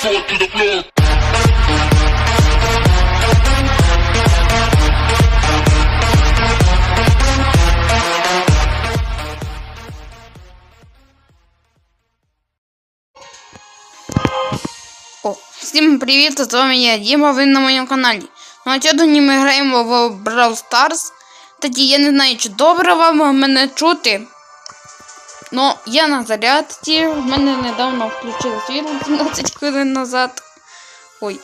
foot to the floor. Всім привіт! З вами я Діма, ви на моєму каналі. Ну а сьогодні ми граємо в Brawl Stars. Тоді я не знаю, чи добре вам мене чути. Ну, я на зарядці. В мене недавно включили світло 17 хвилин назад. Ой.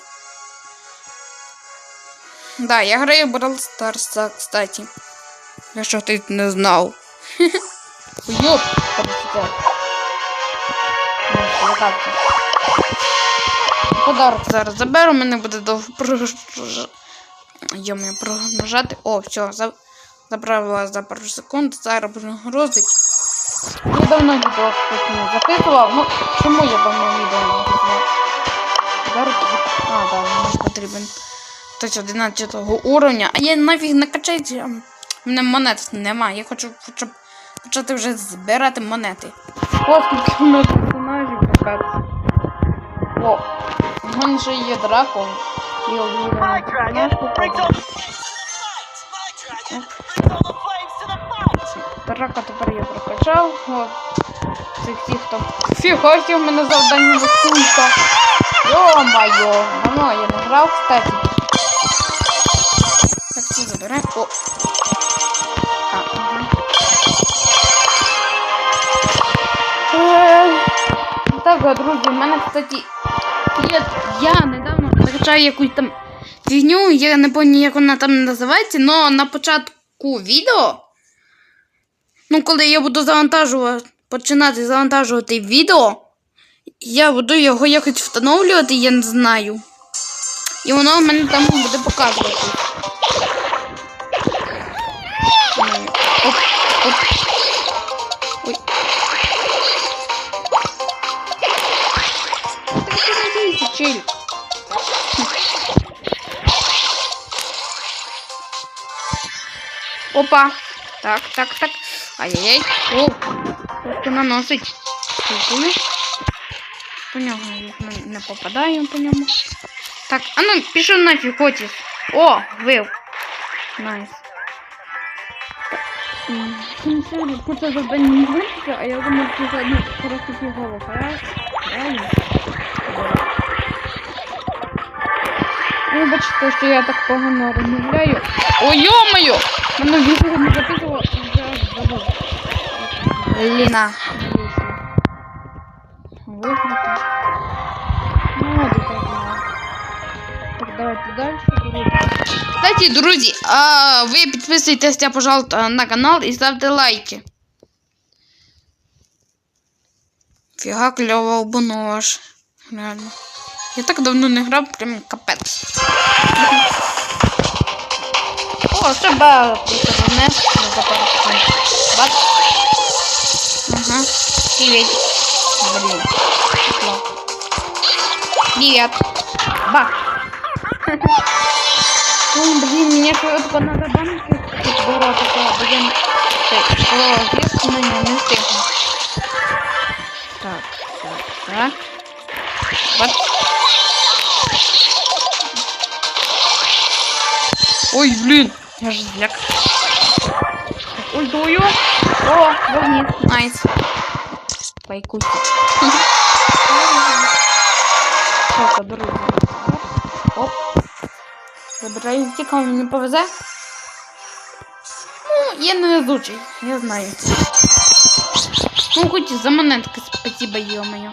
Да, я граю Brawl Stars, кстати. Якщо ти не знав. Йоп, просто. Подарок зараз заберу, мене буде довго прож... Йоми, прогружати. О, все, за... забрала за пару секунд, зараз буду грузити. Я давно відео кстати, не записував. Ну, чому я давно відео не записував? А, так, мені потрібен хтось 11 уровня. А я нафіг не. У мене монет немає. Я хочу хоча б почати вже збирати монети. О, скільки в мене персонажів капець. О, у мене ще є дракон. І My fight. Тепер я прокачав. От. Це всі, хто. Фіга, в мене завдання висунка. Йо-майо. Давно я не грав, кстати. Так, це заберемо. О. А, ага. Е, Так, друзі, в мене, кстати, є, я недавно прокачав якусь там фігню, я не пам'ятаю, як вона там називається, але на початку відео, ну, коли я буду завантажувати, починати завантажувати відео, я буду його якось встановлювати, я не знаю. І воно в мене там буде показувати. Оп, оп. Опа. Так, так, так. Ай-яй-яй. О, просто наносить. Кулькулю. По нього не, попадаю по ньому. Так, а ну, пішов нафіг, Отіс. О, вив. Найс. Сьогодні завдання не вийшло, а я думаю, що за одну хорошу фігову. Правильно? Вибачте, що я так погано розмовляю. Ой, йо-моє! Мене відео не записувало. Ліна. Виграти. Ну, так, да. Так, давайте далі. Кстати, друзі, а ви підписуйтесь, пожалуйста, на канал і ставте лайки. Фіга кльово обунула. Реально. Я так давно не грав, прям капець. О, ще ба, просто внес, не запарку. Бац. Ага. Привет. Блин. Пекло. Привет. Бах. Ой, блин, мне только надо банки бороться, блин. Так, о, здесь на нем не стыдно. Так, так, так. Вот. Ой, блин, я же зляк. Ультую. О, вогни. Найс. Пайкуйте. Так, друзі. Оп. Забираю ті, кому не повезе. Ну, я не везучий, я знаю. Ну, хоч за монетки спасибо, йо-моє.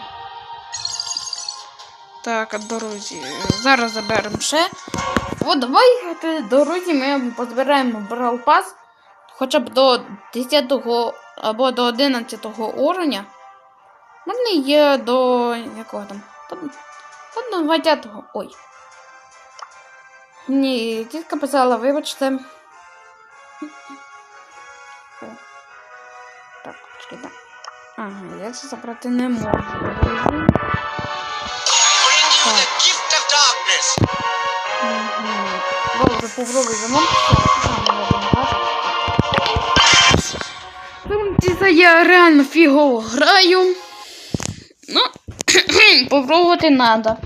Так, друзі, зараз заберемо ще. О, давай, друзі, ми позбираємо Брал Пас хоча б до 10 або до 11 уровня. У мене є до якого там? Та, та до 20-го. Ой. Ні, тітка писала, вибачте. Так, чекайте. Ага, я це забрати не можу. друзі. Попробуй. Це я реально фігово граю. Ну, попробувати треба.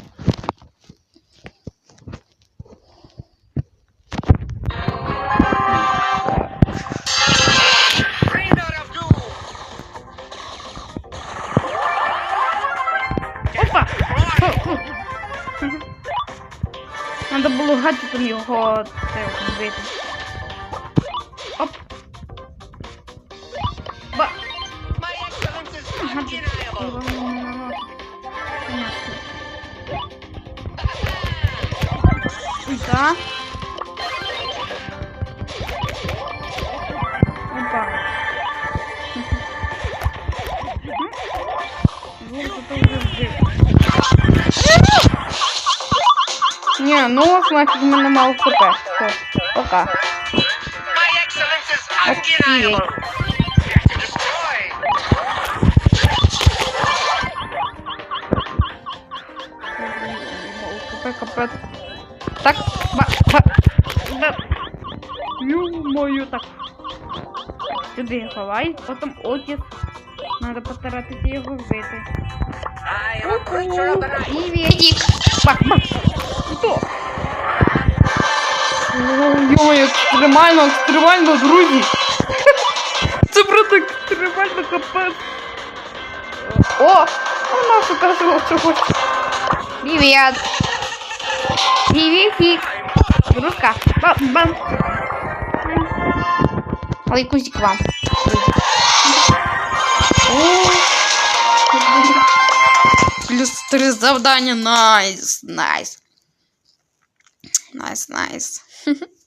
Було гаджетом його це, вбити. Оп. Ба. My excellence А, ну, значит, мы на мало хп. Все, пока. Окей. капец. Так, ба, ба, да. Ё-моё, так. Сюда я ховай, потом отец. Надо постараться его взять. Привет. Бах, бах. Екстремально, екстремально, друзі. Це просто екстремально капець. О, вона покажу чогось. Привіт. Приветик. Дружка. Бам, бам. Ой, кузик вам. Плюс три завдання. Найс. Найс. Найс, найс.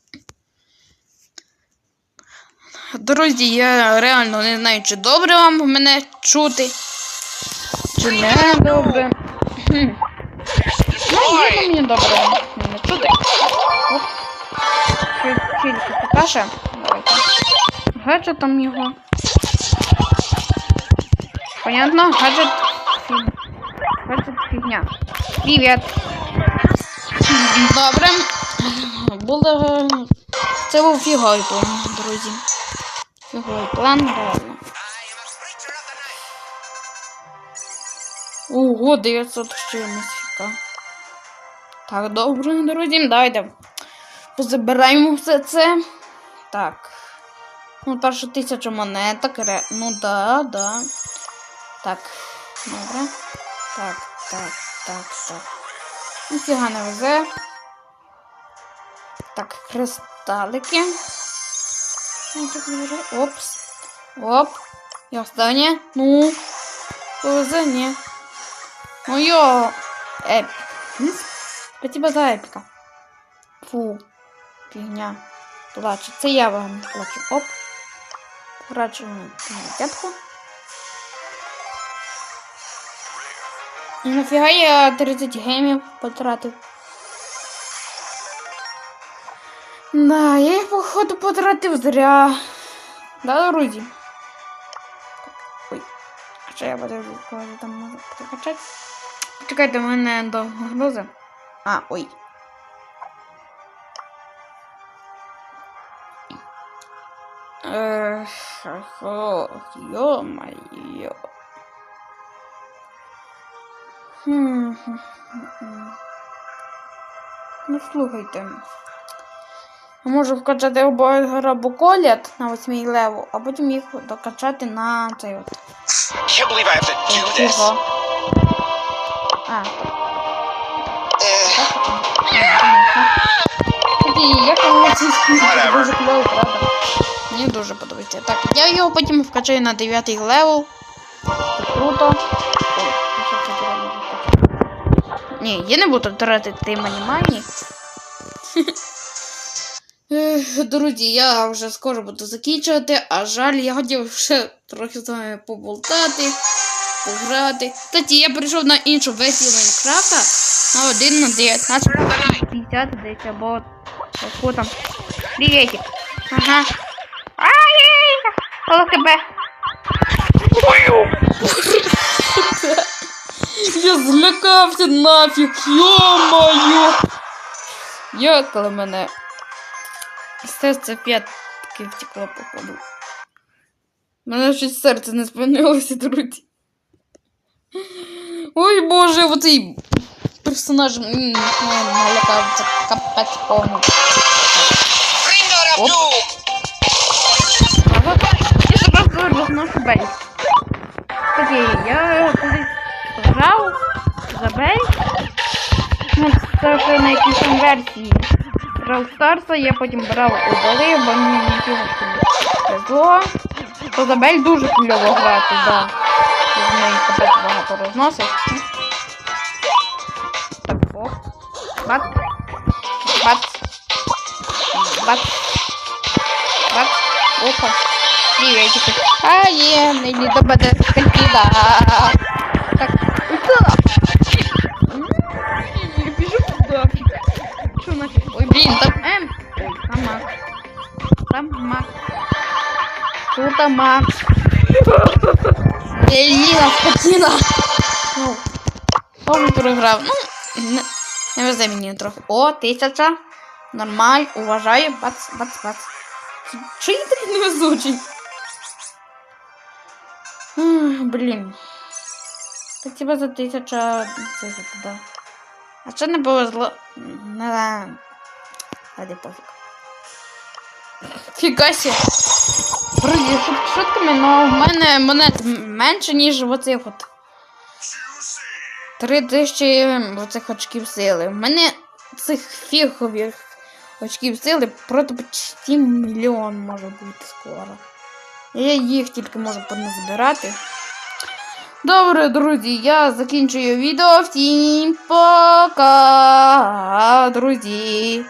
Друзі, я реально не знаю, чи добре вам мене чути. Чи не добре. Хм. Ну, як мені добре мене чути. Оп. Покаже. Давайте. Гаджетом його. Понятно? Гаджет. Гаджет фігня. Привіт. Добре. Було. Це був план, друзі. Фіговий план, night. Ого, 900 з чимось. Так, добре, друзі, давайте. Позабираємо все це. Так. Ну, перша тисяча монеток. Ну да, да. Так. Добре. Так, так, так, так. Ніфіга не везе. Так, кристалики. Ну, так дуже. Опс. Оп. І останнє. Ну. Повезе, ні. Моё эпик. М? Спасибо за эпика. Фу. Фигня. Плачу. Це я вам плачу. Оп. Плачу на дядку. І нафіга я 30 геймів потратив. Да, я їх походу потратив зря. Да, друзі? Ой. А що я буду коли там можу прокачати? Чекайте, в мене довго грузи. А, ой. Ех, ё-моё. Хм. Ну, слухайте. Можу вкачати обоє грабу колят на 8 левел, а потім їх докачати на цей от. Can't believe I have to do this. А, Тоді, як вам ці скільки дуже кльово, правда? Мені дуже подобається. Так, я його потім вкачаю на 9 левел. Це круто. Ні, я не буду тратити мані-мані. Ех, Друзі, я вже скоро буду закінчувати, а жаль, я хотів ще трохи з вами поболтати, пограти. Кстати, я перейшов на іншу версію Майнкрафта на 1 на 19 50 десь або яку там. Приветик. Ага. Ай-яй! Коло тебе. Я злякався нафіг, йо-моє! Як коли мене серце п'ятки втекло, походу. Мене щось серце не спинилося, друзі. Ой боже, оцей персонаж м, мене налякав, це капець повний. Bring out of Оп. doom. Ага. Я ж просто розношу бей. Кстати, я колись грав за бей. Ну, Це вже на якійсь там версії. Брав Старса, я потім брав удали, бо мені нічого не везло. Козабель дуже кльово грати, да. З неї капець багато розносить. Так, о. Бац. Бац. Бац. Бац. Опа. Приветики. А, є, мені до мене скотина. Макс. Еліна, скотина. Ну, повний переграв. Ну, не, не везе мені трохи. О, тисяча. Нормаль, уважаю. Бац, бац, бац. Чи я такий невезучий? Блін. Та тебе за тисяча да. А що не повезло? Не. Ради пофіг. Фігасі. Друзі, шутками, але в мене монет менше, ніж в оцих от. Три тисячі оцих очків сили. В мене цих фігових очків сили просто почти мільйон може бути скоро. Я їх тільки можу поназбирати. Добре, друзі, я закінчую відео. Всім пока, друзі.